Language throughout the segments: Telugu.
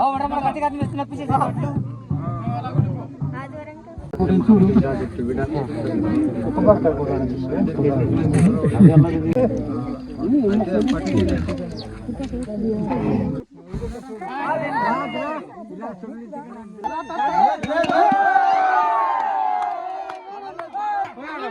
ఆ రెండు పట్టీ ఇలా చెప్పి ఇలా చెప్పి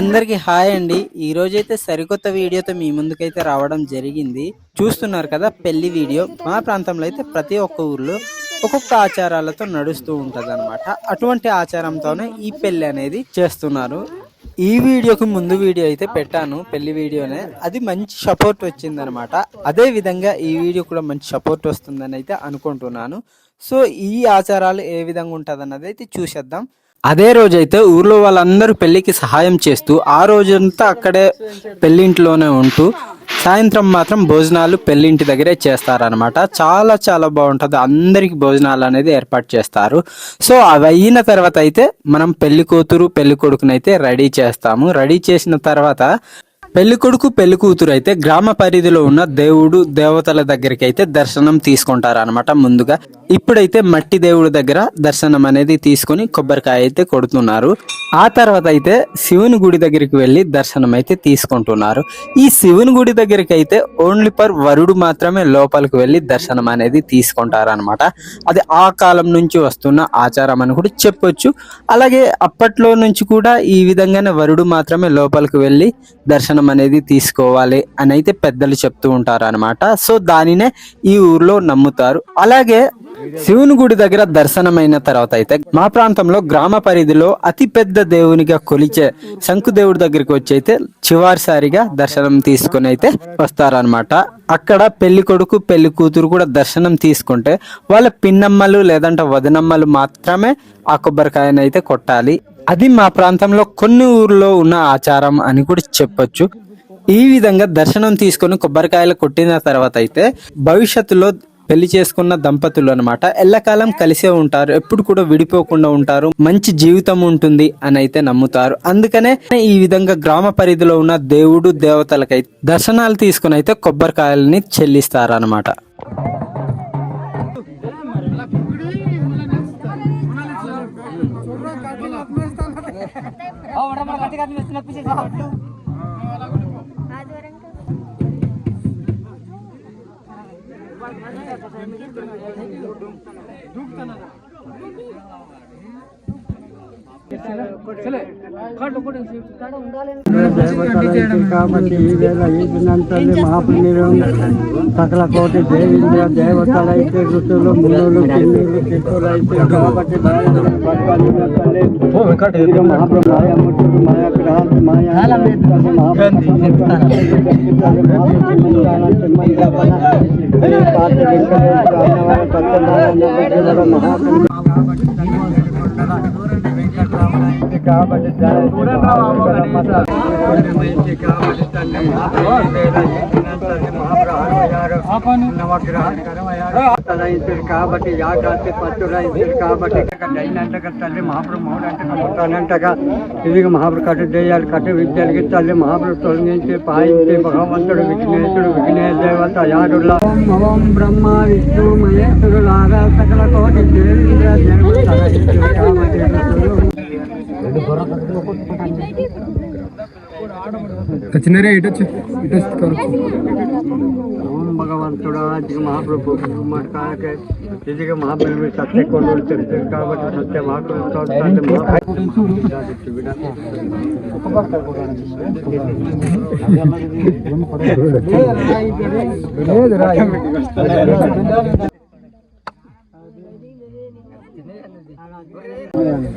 అందరికి హాయ్ అండి. ఈ రోజైతే సరికొత్త వీడియోతో మీ ముందుకైతే రావడం జరిగింది. చూస్తున్నారు కదా పెళ్ళి వీడియో. మా ప్రాంతంలో అయితే ప్రతి ఒక్క ఊర్లో ఒక్కొక్క ఆచారాలతో నడుస్తూ ఉంటుంది అటువంటి ఆచారంతోనే ఈ పెళ్ళి అనేది చేస్తున్నారు. ఈ వీడియోకి ముందు వీడియో అయితే పెట్టాను పెళ్ళి వీడియోనే. అది మంచి సపోర్ట్ వచ్చిందనమాట. అదే విధంగా ఈ వీడియో కూడా మంచి సపోర్ట్ వస్తుందని అయితే అనుకుంటున్నాను. సో ఈ ఆచారాలు ఏ విధంగా ఉంటదన్నది అయితే చూసేద్దాం. అదే రోజైతే ఊర్లో వాళ్ళందరూ పెళ్ళికి సహాయం చేస్తూ ఆ రోజంతా అక్కడే పెళ్ళింట్లోనే ఉంటూ సాయంత్రం మాత్రం భోజనాలు పెళ్ళింటి దగ్గరే చేస్తారనమాట చాలా చాలా బాగుంటుంది. అందరికి భోజనాలు అనేది ఏర్పాటు చేస్తారు. సో అవి అయిన తర్వాత అయితే మనం పెళ్ళి కూతురు పెళ్ళి కొడుకునైతే రెడీ చేస్తాము. రెడీ చేసిన తర్వాత పెళ్ళి కొడుకు పెళ్ళి కూతురు అయితే గ్రామ పరిధిలో ఉన్న దేవుడు దేవతల దగ్గరికి అయితే దర్శనం తీసుకుంటారనమాట ముందుగా. ఇప్పుడైతే మట్టి దేవుడి దగ్గర దర్శనం అనేది తీసుకొని కొబ్బరికాయ అయితే కొడుతున్నారు. ఆ తర్వాత అయితే శివుని గుడి దగ్గరికి వెళ్ళి దర్శనం అయితే తీసుకుంటున్నారు. ఈ శివుని గుడి దగ్గరికి అయితే ఓన్లీ పర్ వరుడు మాత్రమే లోపలికి వెళ్ళి దర్శనం అనేది తీసుకుంటారనమాట అది ఆ కాలం నుంచి వస్తున్న ఆచారం అని కూడా చెప్పొచ్చు. అలాగే అప్పట్లో నుంచి కూడా ఈ విధంగానే వరుడు మాత్రమే లోపలికి వెళ్ళి దర్శనం అనేది తీసుకోవాలి అని అయితే పెద్దలు చెప్తూ ఉంటారు అనమాట సో దానినే ఈ ఊర్లో నమ్ముతారు. అలాగే శివుని గుడి దగ్గర దర్శనమైన తర్వాత అయితే మా ప్రాంతంలో గ్రామ పరిధిలో అతి పెద్ద దేవునిగా కొలిచే శంకుదేవుడి దగ్గరికి వచ్చి అయితే చివరిసారిగా దర్శనం తీసుకుని అయితే వస్తారనమాట అక్కడ పెళ్ళి కొడుకు పెళ్ళి కూతురు కూడా దర్శనం తీసుకుంటే వాళ్ళ పిన్నమ్మలు లేదంటే వదనమ్మలు మాత్రమే ఆ కొబ్బరికాయనైతే కొట్టాలి. అది మా ప్రాంతంలో కొన్ని ఊర్లో ఉన్న ఆచారం అని కూడా చెప్పొచ్చు. ఈ విధంగా దర్శనం తీసుకొని కొబ్బరికాయలు కొట్టిన తర్వాత అయితే భవిష్యత్తులో పెళ్ళి చేసుకున్న దంపతులు అనమాట ఎల్లకాలం కలిసే ఉంటారు ఎప్పుడు కూడా విడిపోకుండా ఉంటారు మంచి జీవితం ఉంటుంది అని అయితే నమ్ముతారు. అందుకనే ఈ విధంగా గ్రామ పరిధిలో ఉన్న దేవుడు దేవతలకైతే దర్శనాలు తీసుకుని అయితే కొబ్బరికాయలని చెల్లిస్తారు అనమాట చేతి కాదు మెస్సు నొప్పి చేసేటట్లు దూకుతున్నా కాబట్టి ఈ వేళ ఈ దినంతల్లి మహాపుణ్యం సకల కోటి దేవేంద్ర దేవతలైతే ఋతులు మునులు కిన్నులు చిత్తులైతే కాబట్టి మహాప్రభు మాయముట్టుడు మాయా గ్రహాలు మాయా కాబట్టి కాబట్టి యాగాతి పత్తులైంది కాబట్టి అయినంటగా తల్లి మహాప్రభు మౌడంటే నమ్ముతానంటగా ఇది మహాప్రభు కట్టు దేయాలు కట్టు విద్యలకి తల్లి మహాప్రభు తొలగించి పాయించి భగవంతుడు విఘ్నేశుడు విఘ్నేశ దేవత యాడుల్లా ఓం బ్రహ్మ విష్ణు మహేశ్వరులాగా సకల కోటి కాబట్టి చిన్నరే ఇటు వచ్చి ఇటు వచ్చి ఓం భగవంతుడా దిగ మహాప్రభు మటకాయకే ఇదిగ మహాప్రభు సత్య కొండలు చెప్తారు కాబట్టి సత్య మహాప్రభు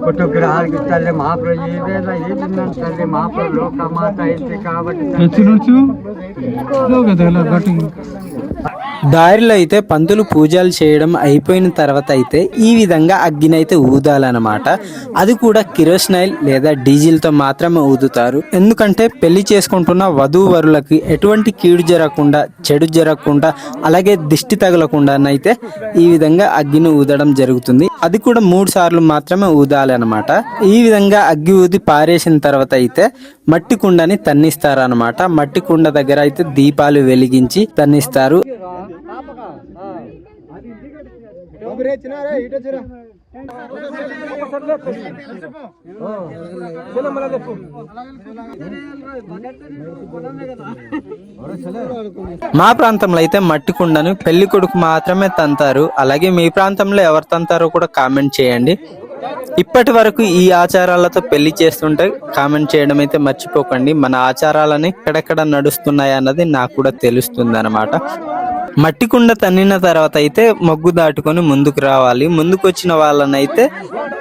కొట్టు గ్రహాలకి తల్లి మహాప్రభు ఏదైనా ఏదైనా తల్లి మహాప్రభు లోకమాత అయితే కాబట్టి దారిలో అయితే పంతులు పూజలు చేయడం అయిపోయిన తర్వాత అయితే ఈ విధంగా అగ్గిని అయితే ఊదాలన్నమాట. అది కూడా కిరోసినైల్ లేదా డీజిల్తో మాత్రమే ఊదుతారు. ఎందుకంటే పెళ్ళి చేసుకుంటున్న వధూవరులకి ఎటువంటి కీడు జరగకుండా చెడు జరగకుండా అలాగే దిష్టి తగలకుండానైతే ఈ విధంగా అగ్గిని ఊదడం జరుగుతుంది. అది కూడా మూడు సార్లు మాత్రమే ఊదాలన్నమాట. ఈ విధంగా అగ్గి ఊది పారేసిన తర్వాత అయితే మట్టి కుండని తన్నిస్తారు మట్టి కుండ దగ్గర అయితే దీపాలు వెలిగించి తన్నిస్తారు. మా ప్రాంతంలో అయితే మట్టి కుండను పెళ్ళి కొడుకు మాత్రమే తంతారు. అలాగే మీ ప్రాంతంలో ఎవరు తంతారో కూడా కామెంట్ చేయండి. ఇప్పటి వరకు ఈ ఆచారాలతో పెళ్ళి చేస్తుంటే కామెంట్ చేయడం అయితే మర్చిపోకండి. మన ఆచారాలని ఎక్కడెక్కడ నడుస్తున్నాయి అన్నది నాకు కూడా తెలుస్తుంది అనమాట మట్టి కుండ తన్నిన తర్వాత అయితే మొగ్గు దాటుకొని ముందుకు రావాలి. ముందుకు వచ్చిన వాళ్ళని అయితే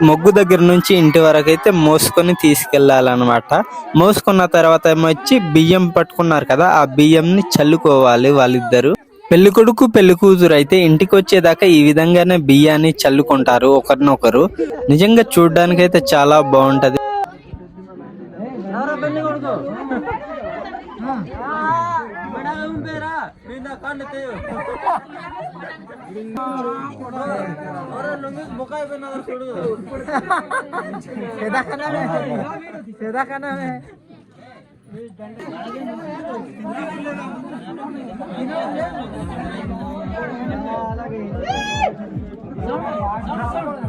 మొగ్గు దగ్గర నుంచి ఇంటి వరకు అయితే మోసుకొని తీసుకెళ్ళాలన్నమాట మోసుకున్న తర్వాత ఏమో వచ్చి బియ్యం పట్టుకున్నారు కదా ఆ బియ్యంని చల్లుకోవాలి వాళ్ళిద్దరు. పెళ్ళి కొడుకు పెళ్ళి కూతురు అయితే ఇంటికి వచ్చేదాకా ఈ విధంగానే బియ్యాన్ని చల్లుకుంటారు ఒకరినొకరు. నిజంగా చూడడానికి అయితే చాలా బాగుంటది ਮੇਰਾ ਮੇਰਾ ਮੇਰਾ ਕੰਨ ਤੇ ਅਰੇ ਲੰਗੇ ਮੁਕਾਏ ਬੇ ਨਜ਼ਰ ਛੋੜੋ सेधा खाना में है सेधा खाना में है लगे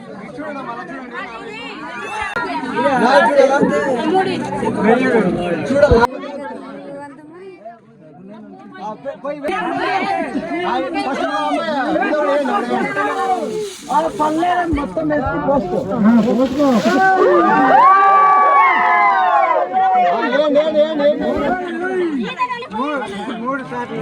పల్లెరం మొత్తం వేసి పోసుకో పోసుకో మూడు సార్లు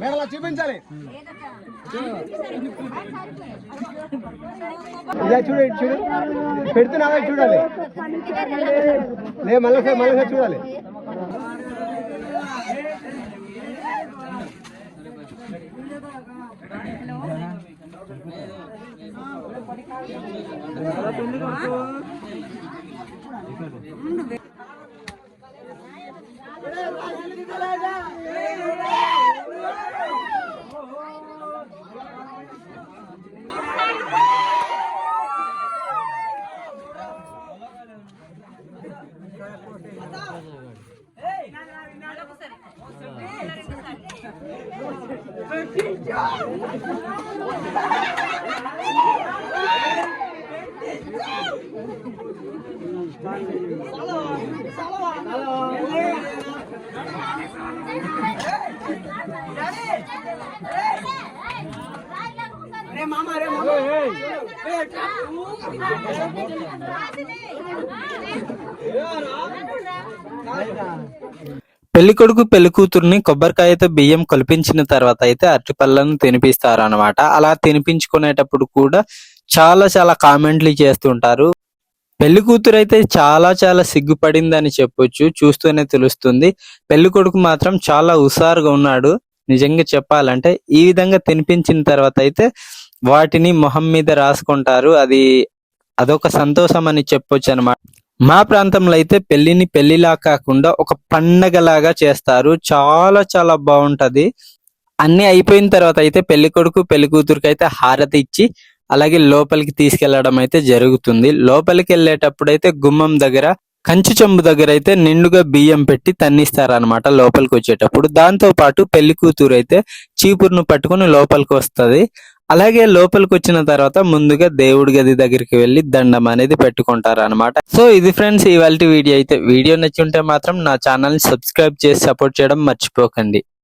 మీరు అలా చూపించాలి. ఇలా చూడు చూడు. చూడాలి? లే మళ్ళీ మళ్ళీ చూడాలి. ఉండు పెళ్ళి కొడుకు పెళ్ళి కూతుర్ని కొబ్బరికాయతో బియ్యం కలిపించిన తర్వాత అయితే అరటిపళ్ళను తినిపిస్తారు అనమాట అలా తినిపించుకునేటప్పుడు కూడా చాలా చాలా కామెంట్లు చేస్తుంటారు. పెళ్ళి కూతురు అయితే చాలా చాలా సిగ్గుపడిందని చెప్పొచ్చు చూస్తూనే తెలుస్తుంది. పెళ్ళి కొడుకు మాత్రం చాలా హుషారుగా ఉన్నాడు నిజంగా చెప్పాలంటే. ఈ విధంగా తినిపించిన తర్వాత అయితే వాటిని మొహం మీద రాసుకుంటారు. అది అదొక సంతోషం అని చెప్పొచ్చు అనమాట మా ప్రాంతంలో అయితే పెళ్ళిని పెళ్ళిలా కాకుండా ఒక పండగలాగా చేస్తారు. చాలా చాలా బాగుంటది. అన్ని అయిపోయిన తర్వాత అయితే పెళ్ళి కొడుకు పెళ్ళి కూతురుకి అయితే హారతి ఇచ్చి అలాగే లోపలికి తీసుకెళ్ళడం అయితే జరుగుతుంది. లోపలికి వెళ్ళేటప్పుడు అయితే గుమ్మం దగ్గర కంచు చెంబు దగ్గర అయితే నిండుగా బియ్యం పెట్టి తన్నిస్తారనమాట లోపలికి వచ్చేటప్పుడు. దాంతో పాటు పెళ్ళి కూతురు అయితే చీపురును పట్టుకొని లోపలికి వస్తుంది. అలాగే లోపలికి వచ్చిన తర్వాత ముందుగా దేవుడి గది దగ్గరికి వెళ్ళి దండం అనేది పెట్టుకుంటారు అనమాట సో ఇది ఫ్రెండ్స్ ఇవాళ వీడియో అయితే. వీడియో నచ్చి ఉంటే మాత్రం నా ఛానల్ని సబ్స్క్రైబ్ చేసి సపోర్ట్ చేయడం మర్చిపోకండి.